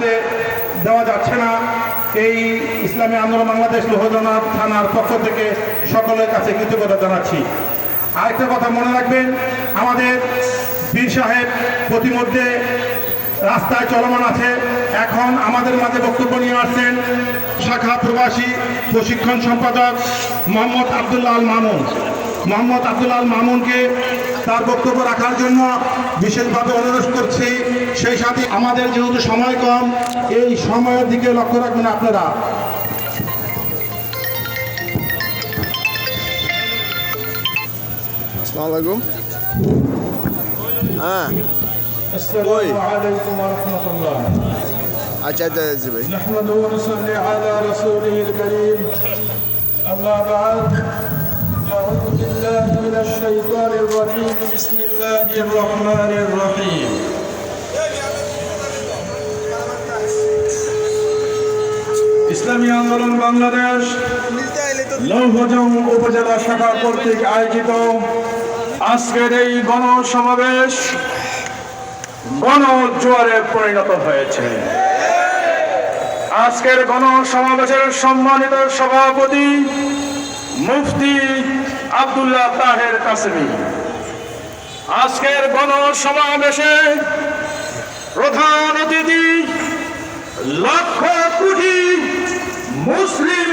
থাকতে দেওয়া যাচ্ছে না। এই ইসলামী আন্দোলন বাংলাদেশ লোহজনা থানার পক্ষ থেকে সকলের কাছে কৃতজ্ঞতা জানাচ্ছি। আরেকটা কথা মনে রাখবেন, আমাদের বীর সাহেব প্রতিমধ্যে রাস্তায় চলমান আছে। এখন আমাদের মাঝে বক্তব্য নিয়ে আসছেন শাখা প্রবাসী প্রশিক্ষণ সম্পাদক মোহাম্মদ আবদুল্লাহ আল মামুন। মোহাম্মদ আবদুল্লাহ আল মামুনকে তার বক্তব্য রাখার জন্য বিশেষভাবে অনুরোধ করছি। সেই সাথে আমাদের যেহেতু সময় কম এই সময়ের দিকে লক্ষ্য রাখবেন আপনারা আসসালামু আলাইকুম হ্যাঁ আসসালামু আলাইকুম ওয়া রাহমাতুল্লাহ আচ্ছা আচ্ছা আচ্ছা ভাই نحمده ونصلي على رسوله الكريم أما بعد أعوذ بالله من الشيطان الرجيم بسم الله الرحمن الرحيم ইসলামী আন্দোলন বাংলাদেশ লৌহজং উপজেলা শাখা কর্তৃক আয়োজিত আজকের এই গণসমাবেশ গণজোয়ারে পরিণত হয়েছে। আজকের গণসমাবেশের সম্মানিত সভাপতি মুফতি আব্দুল্লাহ তাহের কাসমি। আজকের গণসমাবেশে অতিথি লক্ষ কোটি মুসলিম